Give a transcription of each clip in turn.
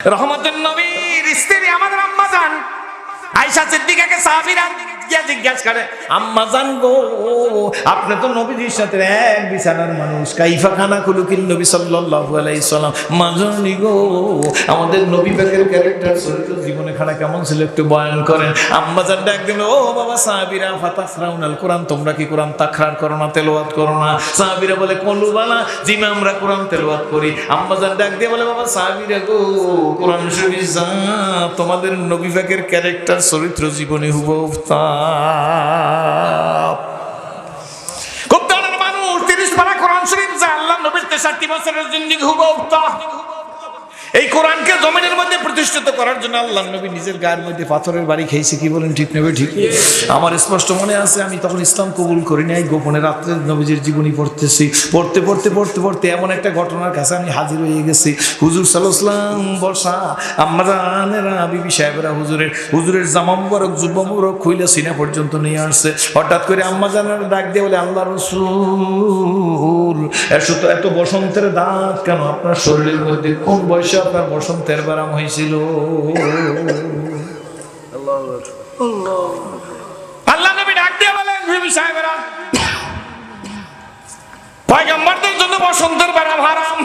রহমতুল নবীর স্ত্রী আমাদের আম্মা যান আয়সা সিদ্দিকাকে সাহাবীরা গিয়া জিজ্ঞাসা করে, আম্মা জান গো, আপনি তো নবীজির সাথে এক বিছানার মানুষ। কাইফা খানা কুলুকিল নবী সাল্লাল্লাহু আলাইহি সাল্লাম। মাজানি গো, আমাদের নবী পাকের ক্যারেক্টার চরিত্র জীবনে খানা কেমন ছিল একটু বয়ান করেন। আম্মা জান ডাক দিল, ও বাবা সাহাবীরা ফাতাখরাউন আল কোরআন, তোমরা কি কোরআন তাখরার করো না, তেলাওয়াত করো না? সাহাবীরা বলে, কলুবালা, জিমে আমরা কোরআন তেলাওয়াত করি। আম্মা জান ডাক দিয়ে বলে, বাবা সাহাবীরা গো, কোরআন শরীফ যা, তোমাদের নবী পাকের ক্যারেক্টার চরিত্র জীবনে হুবহু তা খুব ধরনের মানুষ তিরিশ পারা কোরআন শরীফ যা আল্লাহ নবীর তেষট্টি বছরের জিন্দিগি হুব এই কোরআনকে জমিনের মধ্যে প্রতিষ্ঠিত করার জন্য আল্লাহ নবী নিজের গায়ের মধ্যে পাথরের বাড়ি খেয়েছে কি বলেন ঠিক নেবে ঠিক? আমার স্পষ্ট মনে আছে, আমি তখন ইসলাম কবুল করি নাই, গোপনে রাত্রে নবীজির জীবনী পড়তেছি। পড়তে পড়তে পড়তে পড়তে এমন একটা ঘটনার কাছে আমি হাজির হয়ে গেছি। হুজুর সাল্লাম বর্ষা আমারা বিবি সাহেবরা, হুজুরের হুজুরের জামা মুবারক, জুব্বা মুবারক খুইলে সিনা পর্যন্ত নিয়ে আসছে। হঠাৎ করে আম্মা জানার ডাক দিয়ে বলে, আল্লাহ রসুল এত বসন্তের দাঁত কেন? আপনার শরীরের মধ্যে কোন বয়সে আপনার বসন্তের ব্যারাম হয়েছিল আল্লাহ নবী ডাক দিয়ে বলেন বিবি সাহেবেরা, পয়গম্বরদের জন্য বসন্তের ব্যারাম হারাম।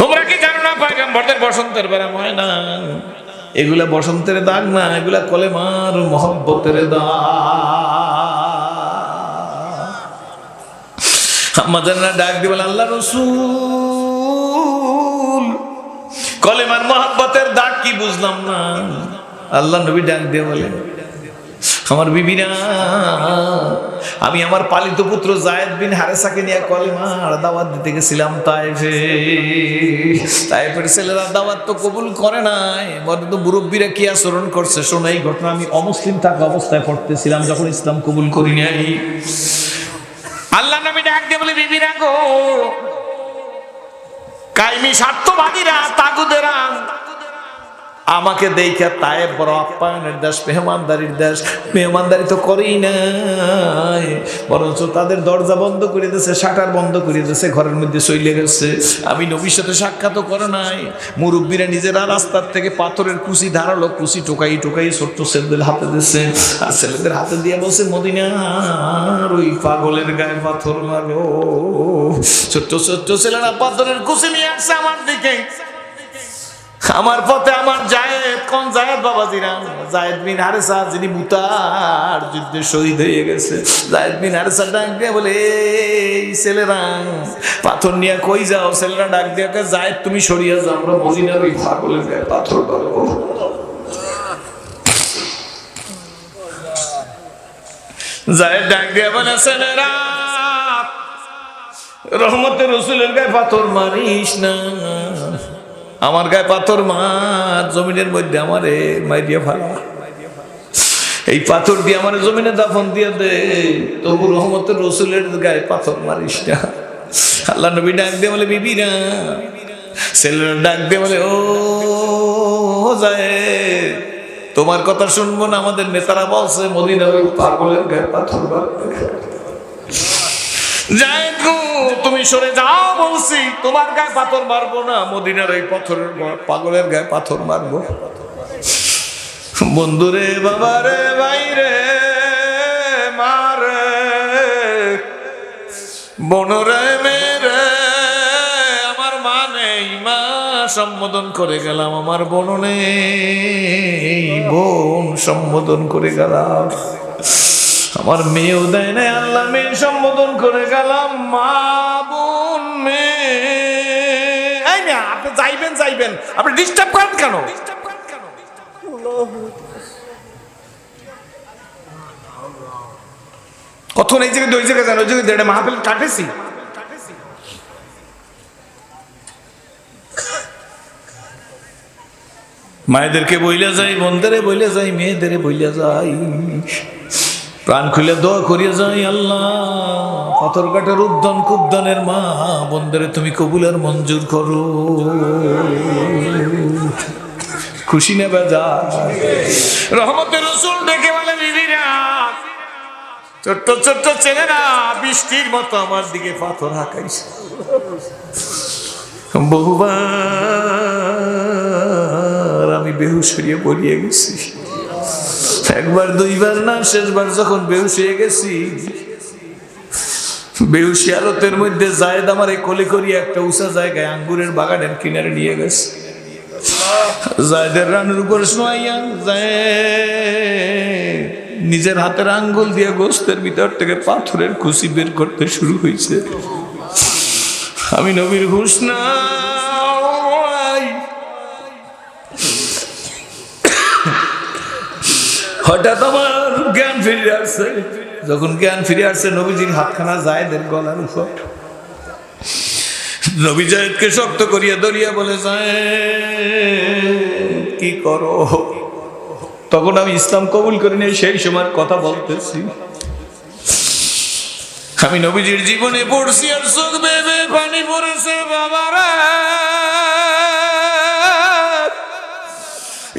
তোমরা কি জানো না পয়গম্বরদের বসন্তের হয় না? এগুলা বসন্তের দাগ না, এগুলা কলেমার মহব্বতের দাগ। আমাদের ডাক দিয়ে বলে আল্লাহ রসুল কলেমার মহাব্বতের দাগ কি বুঝলাম না? আল্লাহ নবী ডাক দিয়ে বলে, আমার বিবিরা, আমি আমার পালিত পুত্র জায়েদ বিন হারেসাকে নিয়ে কলেমার দাওয়াত দিতে গেছিলাম তাইফে। তাইফের ছেলেরা দাওয়াত তো কবুল করে নাই। বলে তো মুরব্বীরা কি আচরণ করছে? শোনো, এই ঘটনা আমি অমুসলিম থাকা অবস্থায় পড়তেছিলাম, যখন ইসলাম কবুল করি নাই। আল্লাহ নবী ডাক দিয়ে বলে, বিবিরা গো কাইমি স্বার্থবাদীরা তাগুদেরা আমাকে দেখে তাই বড় আপ্যায়নের দেশ, মেহমানদারির দেশ। মেহমানদারি তো করেই নাই। বরঞ্চ তাদের দরজা বন্ধ করে দিয়েছে, শাটার বন্ধ করে দিয়েছে, ঘরের মধ্যে চলে গেছে। আমি নবীর সাথে সাক্ষাৎ করে নাই। মুরব্বীরা নিজেরা রাস্তার থেকে পাথরের কুচি ধারালো কুচি টোকাই টোকাই ছোট্ট ছেলেদের হাতে দিচ্ছে আর ছেলেদের হাতে দিয়ে বসে মদিনার ওই পাগলের গায়ে পাথর মারো ছোট্ট ছোট্ট ছেলেরা পাথরের কুচি নিয়ে আসছে আমার দিকে। আমার পথে আমার জায়েদ, কোন জায়েদ, বাবাজিরা? জায়েদ বিন হারেসা, যিনি মুতার যুদ্ধে শহীদ হয়ে গেছে। জায়েদ বিন হারেসা ডাক দিয়ে বলে, এই ছেলেরা, পাথর নিয়ে কই যাও? ছেলেরা ডাক দিয়ে জায়েদ, তুমি সরিয়ে যাও, আমরা মদিনার ওই পাগলের গায়ে পাথর জায়েদ ডাক দিয়ে বলে, ছেলেরা রহমতের রসুলের গায়ে পাথর মারিস না। আমার গায়ে পাথর মার জমিনের মধ্যে আমারে মাইরিয়া ফালা। এই পাথর দিয়ে আমার জমিনে দাফন দিয়ে দে, তবু রহমতের রসুলের গায়ে পাথর মারিস না। আল্লাহ নবী ডাক দিয়ে বলে, বিবিরা। ছেলেরা ডাক দিয়ে বলে, ও যায় তোমার কথা শুনব না, আমাদের নেতারা বলছে মদিনার ওই পাগলের গায়ে পাথর মারবে। যাই গো, তুমি সরে যাও বলছি। তোমার গায়ে পাথর মারবো না মদিনার এই পাথরের পাগলের গায়ে পাথর মারবো। বন্ধুরে বাবারে বাইরে মারে বনরে মেরে আমার মা নেই মা সম্বোধন করে গেলাম আমার বোন নেই বোন সম্বোধন করে গেলাম। আমার মেয়েও দেয় না আল্লাহ মেয়ে সম্বোধন করে গেলাম, মা বোন মেয়ে। আপনি যাইবেন যাইবেন। আপনি ডিস্টার্ব করেন কেন? কখন এই জায়গায়, ওই জায়গায় যান, ওই জায়গায় দেড়ে মাহফিল কাটেছি। মায়েদেরকে বইলে যাই বন্ধেরে বইলে যাই, মেয়েদেরে বইলে যাই। প্রাণ খুলে দোয়া করিয়া যাই আল্লাহ। পাথর কাটার উদ্যান কুদ্দানের মা, বন্ধেরে তুমি কবুলের মঞ্জুর করো। খুশি নেবে যা। রহমতের রসুল দেখে বলে ছোট্ট ছোট্ট ছেলেরা, বৃষ্টির মতো আমার দিকে পাথর হাঁকাইছে। বহুবার বেহুশ হয়ে পড়িয়ে গেছি। একবার, দুইবার না, শেষবার যখন বেহুশ হয়ে গেছি বেহুশি আলতের মধ্যে জায়দ আমার এই কোলে করিয়ে একটা উঁচা জায়গায় আঙ্গুরের বাগানের কিনারে নিয়ে গেছে। জায়দের রানের উপর শোয়াইয়া যায় নিজের হাতের আঙ্গুল দিয়ে গোস্তের ভিতর থেকে পাথরের খুশি বের করতে শুরু হয়েছে আমি নবীর ঘুষ না। হঠাৎ আমার জ্ঞান ফিরে আসছে যখন জ্ঞান ফিরে আসছে নবীজির হাতখানা জায়দের গলার উপর। নবী জায়দকে শক্ত করিয়া ধরিয়া বলে যায় কি করো? তখন আমি ইসলাম কবুল করি নাই, সেই সময় কথা বলতেছি। আমি নবীজির জীবনে পড়ছি আর চোখ বেবে পানি পড়েছে, বাবারা।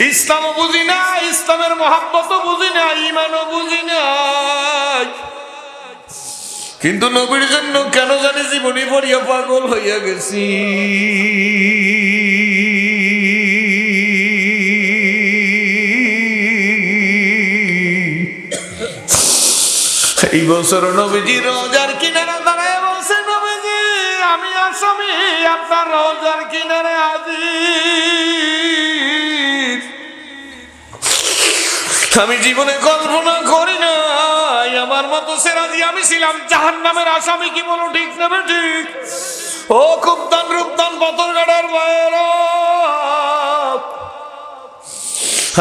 ইসলামও বুঝি না, ইসলামের মহাব্বতও বুঝি না ইমানও বুঝি না। কিন্তু নবীর জন্য কেন জানি জীবনী পড়িয়া পাগল হইয়া গেছি। এই বছর নবীজি রোজার কিনারে দাঁড়ায় বলছে, নবীজি, আমি আসামি, আপনার রোজার কিনারে আজি আমি জীবনে কল্পনা করি নাই। আমার মতো সেরাজি আমি ছিলাম জাহান নামের আসামি কি বলো ঠিক নেবে ঠিক? ও খুব দান রূপদান পতর গাড়ার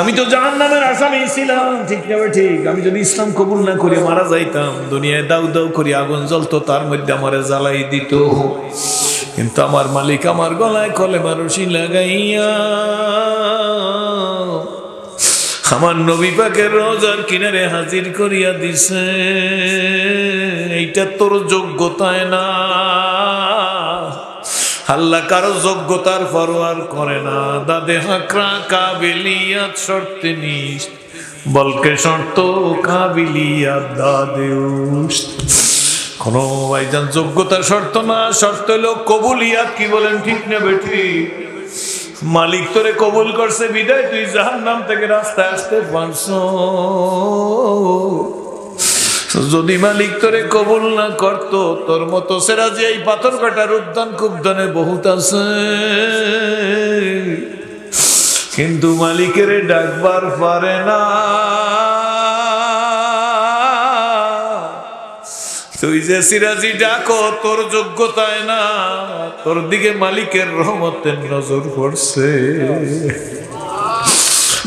আমি তো জাহান নামের আসামি ছিলাম, ঠিক নেবে ঠিক? আমি যদি ইসলাম কবুল না করে মারা যাইতাম, দুনিয়ায় দাউ দাউ করে আগুন জ্বলতো, তার মধ্যে আমার জ্বালাই দিত। কিন্তু আমার মালিক আমার গলায় কলে মারসি লাগাইয়া আমার নবী পাকের রোজার কিনারে হাজির করিয়া দিছে। এইটা তোর যোগ্যতায় না। আল্লাহ কারও যোগ্যতার ফরওয়ার করে না। দাদে হাকরা কাবিলিয়াত শর্তে নিস, বলকে শর্ত কাবিলিয়াত দাদে। কোনো ভাইজান যোগ্যতার শর্ত না, শর্ত হলো কবুলিয়াত, কি বলেন ঠিক নেবে ঠিক মালিক তোরে কবুল করছে বিদায়, তুই জাহান নাম থেকে রাস্তায় আসতে পারছ। যদি মালিক তোরে কবুল না করত, তোর মতো সেরা যে এই পাথর কাটার উদ্যান কুদ্যানে বহুত আছে। কিন্তু মালিকের ডাকবার পারে না। তুই যে সিরাজি ডাকো, তোর যোগ্যতায় না, তোর দিকে মালিকের রহমতের নজর পড়ছে।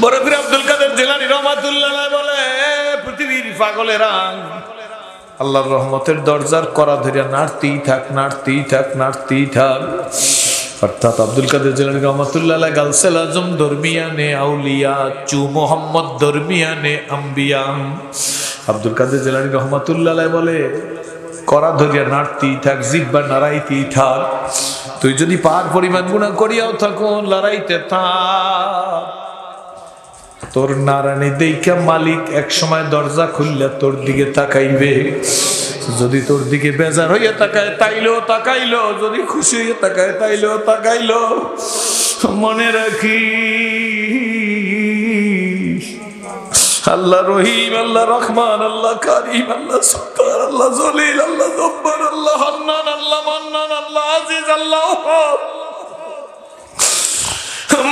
বড় ফির আব্দুল কাদের জেলানি রহমাতুল্লাহ বলে পৃথিবীর পাগলেরা, আল্লাহর রহমতের দরজার করা ধরিয়া নাড়তেই থাক নাড়তেই থাক নাড়তেই থাক। অর্থাৎ আব্দুল কাদের জেলানি রহমতুল্লাহ গালসেল আজম ধর্মিয়ানে আউলিয়া, চু মোহাম্মদ ধর্মিয়ানে আম্বিয়া। আব্দুল কাদের জেলানি রহমতুল্লাহ বলে, করা ধরিয়া নাড়তেই থাক জিব্বা নাড়াইতেই থাক। তুই যদি পার পরিমাণ গুণা করিয়াও থাকো লড়াইতে থাক। তোর নারায়ণী দেখা মালিক এক সময় দরজা খুললে তোর দিকে তাকাইবে। যদি তোর দিকে বেজার হইয়া তাকায়, তাইলেও তাকাইলো। যদি খুশি হইয়া তাকায়, তাইলেও তাকাইলো। মনে রাখি আল্লাহ রহিম, আল্লাহ রহমান, আল্লাহ কারিম, আল্লাহ সত্তার আল্লাহ জলিল, আল্লাহ জব্বার, আল্লাহ হান্নান, আল্লাহ মান্নান, আল্লাহ আজিজ, আল্লাহ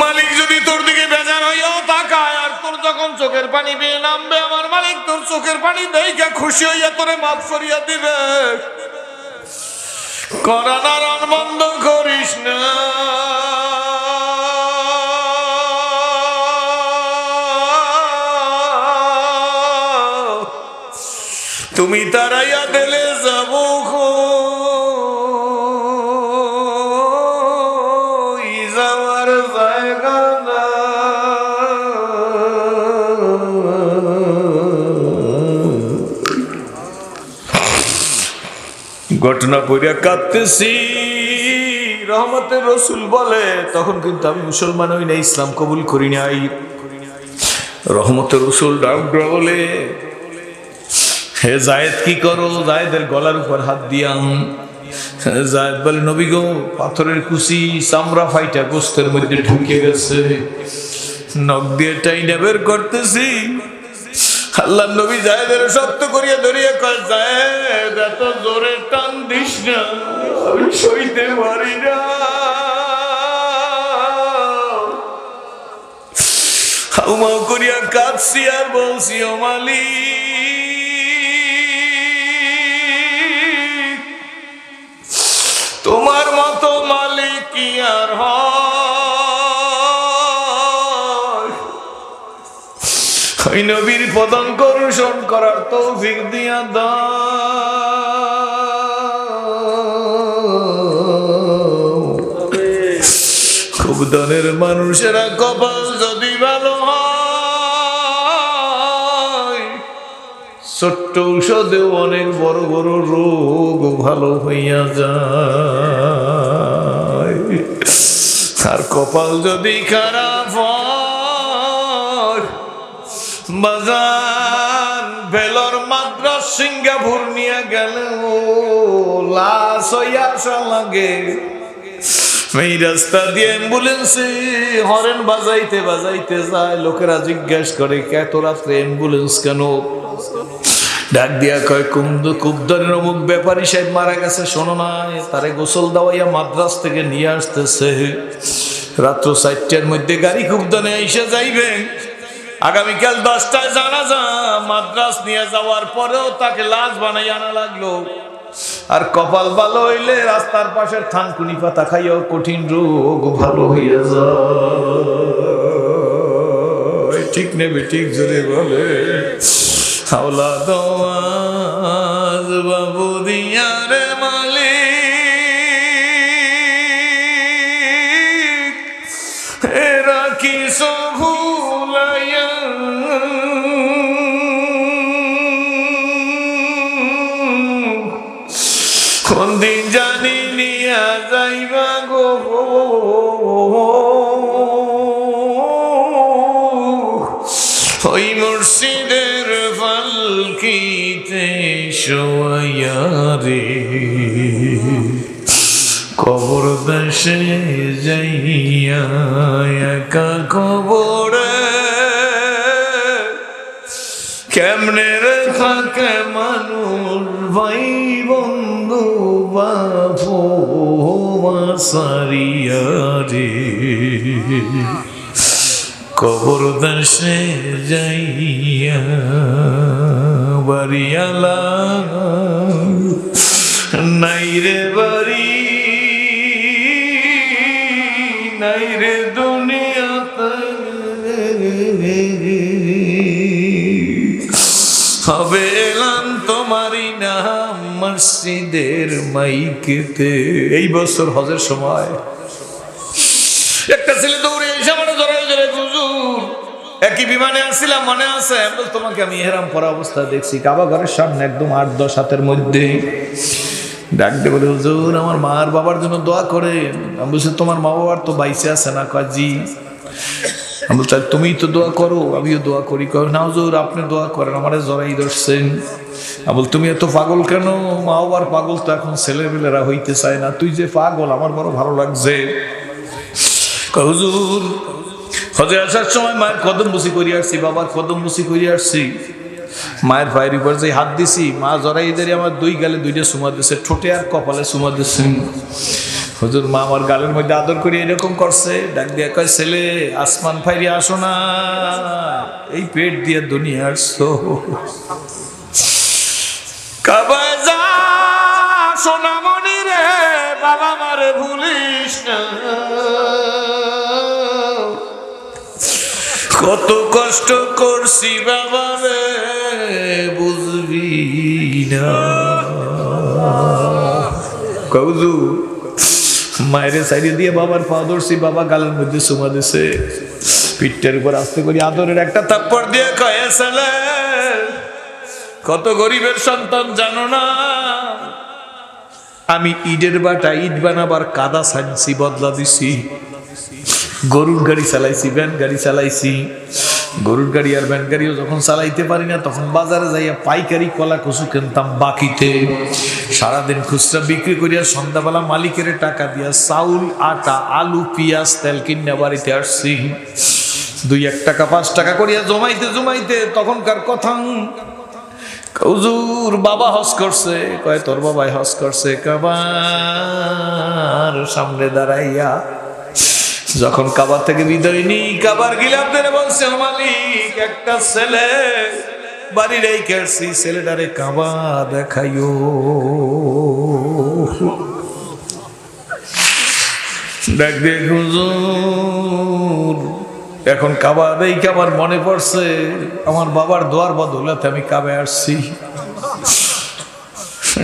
মালিক যদি তোর দিকে বেজার হইয়াও তাকায় আর তোর যখন চোখের পানি বেয়ে নামবে, আমার মালিক তোর চোখের পানি দেখে খুশি হইয়া তোরে মাফ করিয়া দিবে। করানার বন্ধ করিস না। তুমি তারাইয়া দিলে যাব যাওয়ার ঘটনা পড়িয়া কাঁদতেছি। রহমতের রসুল বলে, তখন কিন্তু আমি মুসলমান হই না ইসলাম কবুল করি নাই। রহমতের রসুল ডাকডা বলে হে জায়েদ, কি করো? জায়েদের গলার উপর হাত দিয়াম। জায়েদ বলে, নবী গো, পাথরের কুচি, চামড়া ফাইটা গোস্তের মধ্যে ঢুকে গেছে। নখ দিয়ে টাইনা বের করতেছি। আল্লাহ নবী জায়েদের শক্ত করিয়া ধরিয়া কয়, জায়েদ, এত জোরে টান দিস না, আমি সইতে পারি না। হাউমাউ করিয়া কাঁদছি আর বলছি, ও মালিক তোমার মতো মালিক আর হয়? নবীর পদঙ্ক অনুসরণ করার তৌফিক দিয়া দাও। খুব ধনের মানুষেরা কপাল ছোট্ট ঔষধেও অনেক বড় বড় রোগ ভালো হইয়া যায়। আর কপাল যদি খারাপ বাজান ভেলোর মাদ্রাস, সিঙ্গাপুর নিয়ে গেল লাশ হইয়া লাগে। এই রাস্তা দিয়ে অ্যাম্বুলেন্সে হরেন বাজাইতে বাজাইতে যায়, লোকেরা জিজ্ঞেস করে এত রাত্রে অ্যাম্বুলেন্স কেন? ডাক দিয়া কয় কুন্দ কুবদনের অমুক ব্যাপারী সাহেব মারা গেছে, শোনো না তারে গোসল দেওয়াইয়া মাদ্রাস থেকে নিয়ে আসতেছে। রাত্র চারটার মধ্যে গাড়ি কুবদনে এসে যাইবে। আগামীকাল দশটায় জানা যা মাদ্রাস নিয়ে যাওয়ার পরেও তাকে লাশ বানাই আনা লাগল। আর কপাল ভালো হইলে রাস্তার পাশের থানকুনি পাতা খাইও কঠিন রোগ ভালো হইয়া যায়। ঠিক নেবে, ঠিক জোরে বলে। হাওলা দোয়াজ বাবু দিয়ার মালিক। এরা কি সভুলাইয়া কোন দিন জানি নিয়া যাইবা গো। শোয়া রে কবর দেশে যাইয়া একা কবরে। কেমনে রে থাকে মানুষ ভাই বন্ধু বাপু সারিয়া কবর দেশে যাইয়া বাড়িয়ালা রে বাড়ি নাই রে দুনিয়াতে। হবে এলাম তোমারই নাম মসজিদের মাইকেতে। এই বছর হজের সময়। একটা ছেলে দৌড়ে এসে আমার ধরে ধরে হুজুর, একই বিমানে আসছিলাম, মনে আছে? তোমাকে আমি হেরাম পরা অবস্থা দেখছি। কাবা ঘরের সামনে একদম আট দশ হাতের মধ্যে। ডাক দিয়ে বলে হুজুর আমার মার বাবার জন্য দোয়া করে আমি বলছি তোমার মা বাবার তো বাইসে আছে না? কাজি আমি বলছি তুমি তো দোয়া করো আমিও দোয়া করি। কর না হুজুর আপনি দোয়া করেন আমার জরাই ধরছেন। আমি বল তুমি এত পাগল কেন? মা বাবার পাগল তো এখন ছেলেমেলেরা হইতে চায় না। তুই যে পাগল আমার বড় ভালো লাগছে। কয়, হুজুর হজে আসার সময় মায়ের কদম বুসি করিয়ে আসছি বাবার কদম বুসি করিয়ে আসছি। মায়ের পায়ের উপর যে হাত দিছি, মা জরাই দেরি আমার দুই গালে দুইটা সুমা দিছে, ঠোঁটে আর কপালে সুমা দিছে। হুজুর, মা আমার গালের মধ্যে আদর করে এরকম করছে, ডাক দিয়া কয়, ছেলে, আসমান ফাইরি আসো না, এই পেট দিয়ে দুনিয়া আসছো কাবায় যা, সোনামণি রে, বাবা মারে ভুলিস না। কত কষ্ট করছি বাবা রে, বুঝবি না। কৌজু মায়ের সাইডে দিয়ে বাবার পা ধরছি, বাবা গালের মধ্যে সুমা দিছে। পিঠটার উপর আস্তে করে আদরের একটা থাপ্পড় দিয়ে কয়ে ছেলে, কত গরিবের সন্তান জানো না? আমি ইটের বাটা ইট বানাবার কাদা সাইন্সি বদলা দিছি। গরুর গাড়ি চালাইছি, ভ্যান গাড়ি চালাইছি। গরুর গাড়ি আর ভ্যান গাড়িও যখন চালাইতে পারি না, তখন বাজারে যাইয়া পাইকারি কলা কচু কিনতাম বাকিতে। সারাদিন খুচরা বিক্রি করিয়া সন্ধ্যাবেলা মালিকের টাকা দিয়া চাউল, আটা, আলু, পেঁয়াজ, তেল কিনে বাড়িতে আসছি। দুই এক টাকা, পাঁচ টাকা করিয়া জমাইতে জমাইতে তখনকার কথা হুজুর বাবা হজ করছে। কয়, তোর বাবাই হজ করছে, কাবার সামনে দাঁড়াইয়া যখন কাবার থেকে বিদায় নি কাবার গিলাপদের বলছে, "ও মালিক, একটা ছেলে বাড়ি রেখেছি ছেলেটারে কাবা দেখাইও। দেখ দেখ, হুজুর, এখন কাবা দেখে আমার মনে পড়ছে, আমার বাবার দোয়ার বদলাতে আমি কাবে আসছি।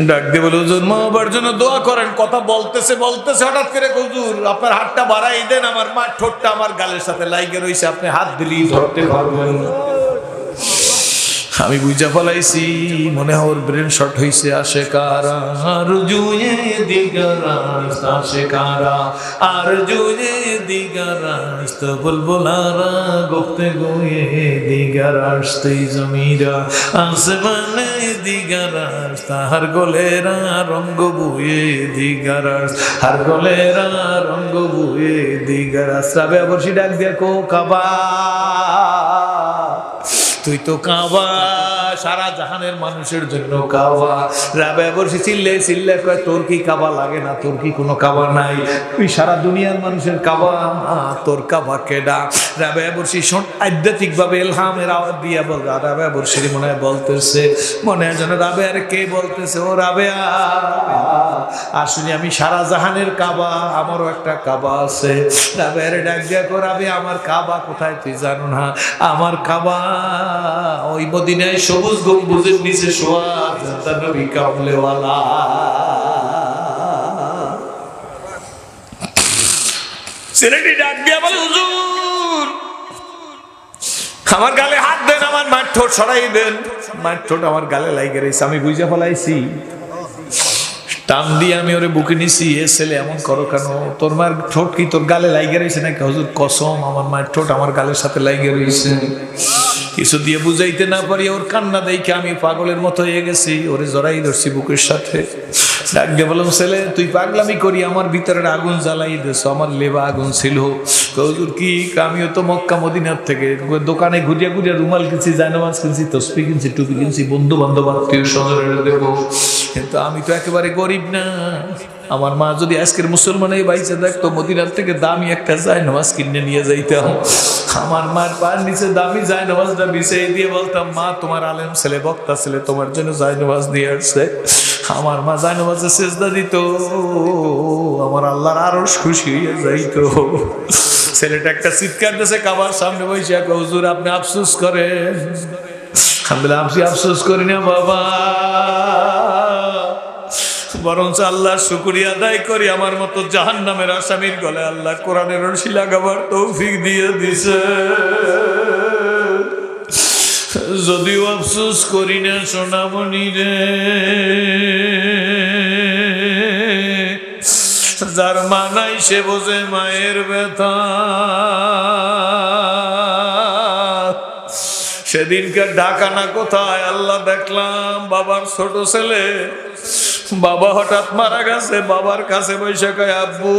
ডাক দিয়ে বলে, হুজুর মা বাবার জন্য দোয়া করেন। কথা বলতেছে বলতেছে, হঠাৎ করে হুজুর, আপনার হাতটা বাড়াই দেন, আমার মা ঠোঁটটা আমার গালের সাথে লাইগে রয়েছে আপনি হাত দিলেই ধরতে পারবেন। আমি বুঝা ফলাইছি, মনে হয় ওর ব্রেন শর্ট হইছে, আসে কারা? আর জুয়ে দিগারাস আসে কারা? আর জুয়ে দিগারাস তো বুলবুলারা গোপতে গোয়ে দিগারাস তুই জমিরা। আসমানে দিগারাস তাহার গলেরা, রঙ্গ বুয়ে দিগারাস হার গলেরা, রঙ্গ বুয়ে দিগারাস রাবে বর্ষি ডাক দেখো কাবা। তুই তো কাবা। সারা জাহানের মানুষের জন্য কাবা। রাবে বসে চিল্লে চিল্লে কয়, তোর কি কাবা লাগে না? তোর কি কোনো কাবা নাই? তুই সারা দুনিয়ার মানুষের কাবা তোর কাবা কেডা? রাবে বসি শোন আধ্যাত্মিক ভাবে এলহামের আওয়াজ দিয়া বল। রাবে বসি মনে হয় বলতেছে। মনে হয় যেন রাবে, আর কে বলতেছে? ও রাবে আসলে আমি সারা জাহানের কাবা, আমারও একটা কাবা আছে। রাবে, আরে ডাক দিয়া কো রাবে আমার কাবা কোথায় তুই জানো না? আমার কাবা ওই মদিনায় সবুজ গম্বুজের নিচে শোয়া নবী ছেলেটি ডাক দিয়া বলে, হুজুর, আমার গালে হাত দেন, আমার মাঠ ঠোঁট সরাই দেন। মাঠ ঠোঁট আমার গালে লাইগে রয়েছে, আমি বুঝে ফেলাইছি। টান দিয়ে আমি ওরে বুকে নিছি, এ ছেলে, এমন করো কেন? তোর মার ঠোঁট কি তোর গালে লাইগে রয়েছে নাকি? হুজুর, কসম, আমার মায়ের ঠোঁট আমার গালের সাথে লাইগে রয়েছে। কিছু দিয়ে বুঝাইতে না পারি ওর কান্না দেখে আমি পাগলের মতো হয়ে গেছি। ওরে জড়াই ধরছি বুকের সাথে। ডাক দিয়ে বললাম, ছেলে, তুই পাগলামি করি, আমার ভিতরে আগুন জ্বালাই দিস আমার লেবা আগুন ছিল। হুজুর, কি আমিও তো মক্কা, মদিনার থেকে। দোকানে ঘুরিয়া ঘুরিয়া রুমাল কিনছি, জায়নামাজ কিনছি তসপি কিনছি, টুপি কিনছি বন্ধু বান্ধব আত্মীয় স্বজনের দেবো। কিন্তু আমি তো একেবারে গরিব না। আমার মা যদি আজকের মুসলমান এই বাইচে দেখতো মদিনার থেকে দামি একটা যায় নামাজ কিনে নিয়ে যাইতাম। আমার মার পার নিচে দামি যায় নামাজটা বিছিয়ে দিয়ে বলতাম, মা, তোমার আলেম ছেলে, বক্তা ছেলে, তোমার জন্য যায় নামাজ দিয়ে আসছে। আমার মা যায় নামাজে সেজদা দিত। আমার আল্লাহর আরও খুশি হয়ে যাইতো। ছেলেটা একটা চিৎকার দিয়েছে কাবার সামনে বসে এক হুজুর, আপনি আফসোস করেন। আমি আফসোস করি না, বাবা। বরঞ্চ আল্লাহ শুকুরিয়া আদায় করি। আমার মতো জাহান নামের আসামির গলে আল্লাহ কোরআনের রশি লাগাবার তৌফিক দিয়ে দিছে। যদিও আফসোস করি না সোনামণি রে। যার মানাই সে বোঝে মায়ের ব্যথা। সেদিনকার ঢাকা না কোথায়, আল্লাহ দেখলাম বাবার ছোট ছেলে। বাবা হঠাৎ মারা গেছে, বাবার কাছে বৈশা কয়, আব্বু,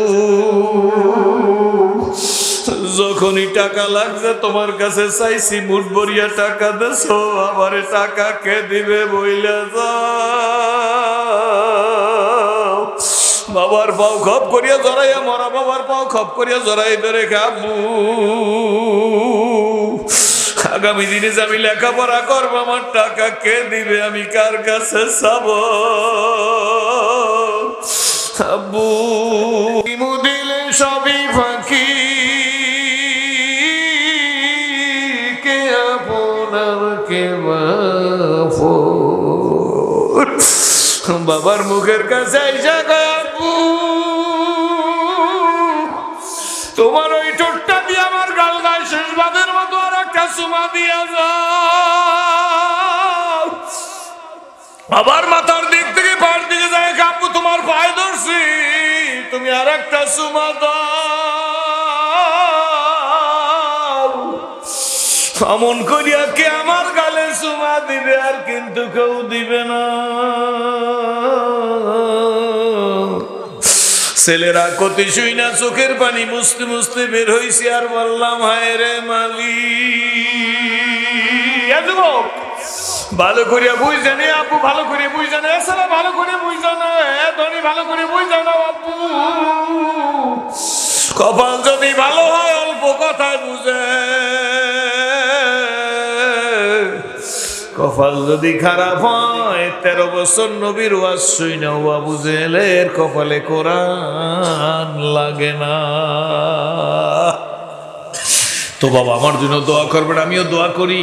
যখনই টাকা লাগছে তোমার কাছে চাইছি, মুঠ ভরিয়া টাকা দেছো আবার টাকা কে দিবে বইলে যাও। বাবার পাও খপ করিয়া জড়াইয়া, মরা বাবার পাও খপ করিয়া জড়াই ধরে খাবু আগামী দিনে যে আমি লেখাপড়া করব, আমার টাকা কে দিবে? আমি কার কাছে আব্বু। দিলে সবই ফাঁকি। কে আপনার, কে। বাবার মুখের কাছে আইসা আর দিয়া যাও। আবার মাথার দিক থেকে পায়ের দিকে যায় কাপু তোমার পায়ে ধরছি। তুমি আর একটা সুমা দাও। অমন করিয়া কে আমার গালে সুমা দিবে, আর কিন্তু কেউ দিবে না। ছেলেরা কতি শুই না চোখের পানি মুছতে মুছতে বের হইছি আর বললাম হায় রে মালি ভালো করে বুঝ জানে আপু ভালো করে বুঝ জানে এছাড়া ভালো করে বুঝ জানে ধনী ভালো করে বুঝ জানো আপু। কপাল যদি ভালো হয় অল্প কথায় বুঝে। কপাল যদি খারাপ হয়, তেরো বছর নবীর ওয়াজ শুই বাবু জেলের কপালে কোরআন লাগে না। তো বাবা, আমার জন্য দোয়া করবেন, আমিও দোয়া করি।